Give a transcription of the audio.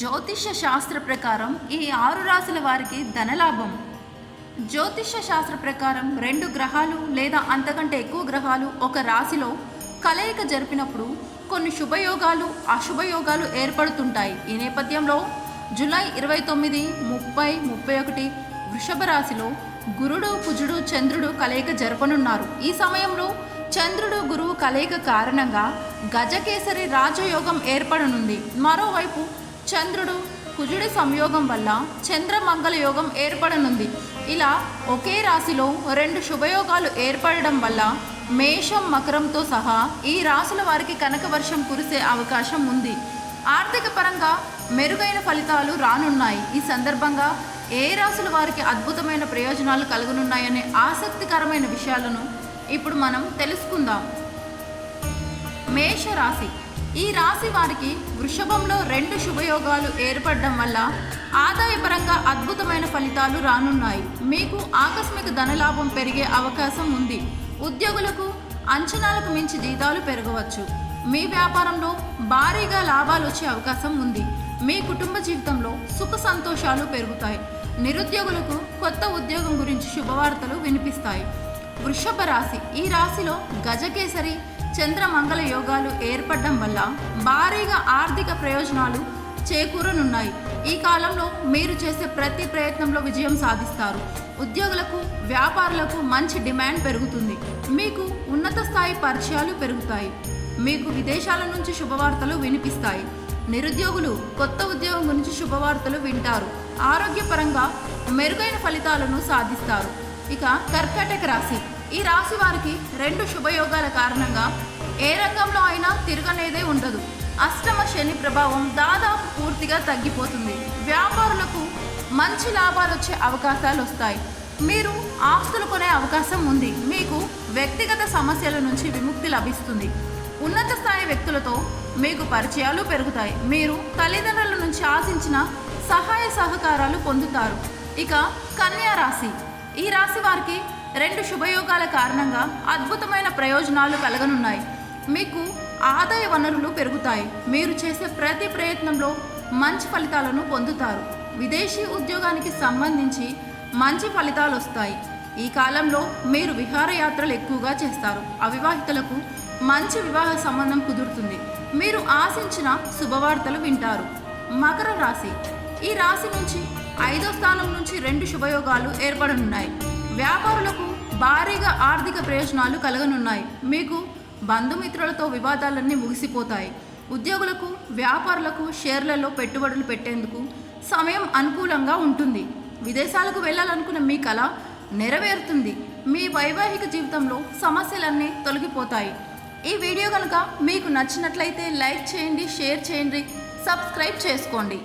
జ్యోతిష్య శాస్త్ర ప్రకారం ఈ ఆరు రాశుల వారికి ధనలాభం జ్యోతిష్య శాస్త్ర ప్రకారం రెండు గ్రహాలు లేదా అంతకంటే ఎక్కువ గ్రహాలు ఒక రాశిలో కలయిక జరిపినప్పుడు కొన్ని శుభయోగాలు అశుభయోగాలు ఏర్పడుతుంటాయి. ఈ నేపథ్యంలో జూలై ఇరవై తొమ్మిది ముప్పై ముప్పై ఒకటి వృషభ రాశిలో గురుడు కుజుడు చంద్రుడు కలయిక జరపనున్నారు. ఈ సమయంలో చంద్రుడు గురువు కలయిక కారణంగా గజకేసరి రాజయోగం ఏర్పడనుంది. మరోవైపు చంద్రుడు కుజుడి సంయోగం వల్ల చంద్రమంగళ యోగం ఏర్పడనుంది. ఇలా ఒకే రాశిలో రెండు శుభయోగాలు ఏర్పడడం వల్ల మేషం మకరంతో సహా ఈ రాశుల వారికి కనక వర్షం కురిసే అవకాశం ఉంది. ఆర్థిక పరంగా మెరుగైన ఫలితాలు రానున్నాయి. ఈ సందర్భంగా ఏ రాశుల వారికి అద్భుతమైన ప్రయోజనాలు కలుగునున్నాయనే ఆసక్తికరమైన విషయాలను ఇప్పుడు మనం తెలుసుకుందాం. మేషరాశి. ఈ రాశి వారికి వృషభంలో రెండు శుభయోగాలు ఏర్పడడం వల్ల ఆదాయపరంగా అద్భుతమైన ఫలితాలు రానున్నాయి. మీకు ఆకస్మిక ధనలాభం పెరిగే అవకాశం ఉంది. ఉద్యోగులకు అంచనాలకు మించి జీతాలు పెరగవచ్చు. మీ వ్యాపారంలో భారీగా లాభాలు వచ్చే అవకాశం ఉంది. మీ కుటుంబ జీవితంలో సుఖ సంతోషాలు పెరుగుతాయి. నిరుద్యోగులకు కొత్త ఉద్యోగం గురించి శుభవార్తలు వినిపిస్తాయి. వృషభ రాశి. ఈ రాశిలో గజకేసరి చంద్రమంగళ యోగాలు ఏర్పడడం వల్ల భారీగా ఆర్థిక ప్రయోజనాలు చేకూరనున్నాయి. ఈ కాలంలో మీరు చేసే ప్రతి ప్రయత్నంలో విజయం సాధిస్తారు. ఉద్యోగులకు వ్యాపారులకు మంచి డిమాండ్ పెరుగుతుంది. మీకు ఉన్నత స్థాయి పరిచయాలు పెరుగుతాయి. మీకు విదేశాల నుంచి శుభవార్తలు వినిపిస్తాయి. నిరుద్యోగులు కొత్త ఉద్యోగం గురించి శుభవార్తలు వింటారు. ఆరోగ్యపరంగా మెరుగైన ఫలితాలను సాధిస్తారు. ఇక కర్కాటక రాశి. ఈ రాశి వారికి రెండు శుభయోగాల కారణంగా ఏ రంగంలో అయినా తిరగనేదే ఉండదు. అష్టమ శని ప్రభావం దాదాపు పూర్తిగా తగ్గిపోతుంది. వ్యాపారులకు మంచి లాభాలు వచ్చే అవకాశాలు వస్తాయి. మీరు ఆస్తులు కొనే అవకాశం ఉంది. మీకు వ్యక్తిగత సమస్యల నుంచి విముక్తి లభిస్తుంది. ఉన్నత స్థాయి వ్యక్తులతో మీకు పరిచయాలు పెరుగుతాయి. మీరు తల్లిదండ్రుల నుంచి ఆశించిన సహాయ సహకారాలు పొందుతారు. ఇక కన్యా రాశి. ఈ రాశి వారికి రెండు శుభయోగాల కారణంగా అద్భుతమైన ప్రయోజనాలు కలగనున్నాయి. మీకు ఆదాయ వనరులు పెరుగుతాయి. మీరు చేసే ప్రతి ప్రయత్నంలో మంచి ఫలితాలను పొందుతారు. విదేశీ ఉద్యోగానికి సంబంధించి మంచి ఫలితాలు వస్తాయి. ఈ కాలంలో మీరు విహారయాత్రలు ఎక్కువగా చేస్తారు. అవివాహితులకు మంచి వివాహ సంబంధం కుదురుతుంది. మీరు ఆశించిన శుభవార్తలు వింటారు. మకర రాశి. ఈ రాశి నుంచి ఐదో స్థానం నుంచి రెండు శుభయోగాలు ఏర్పడనున్నాయి. వ్యాపారులకు భారీగా ఆర్థిక ప్రయోజనాలు కలగనున్నాయి. మీకు బంధుమిత్రులతో వివాదాలన్నీ ముగిసిపోతాయి. ఉద్యోగులకు వ్యాపారులకు షేర్లలో పెట్టుబడులు పెట్టేందుకు సమయం అనుకూలంగా ఉంటుంది. విదేశాలకు వెళ్ళాలనుకున్న మీ కళ నెరవేరుతుంది. మీ వైవాహిక జీవితంలో సమస్యలన్నీ తొలగిపోతాయి. ఈ వీడియో కనుక మీకు నచ్చినట్లయితే లైక్ చేయండి షేర్ చేయండి సబ్స్క్రైబ్ చేసుకోండి.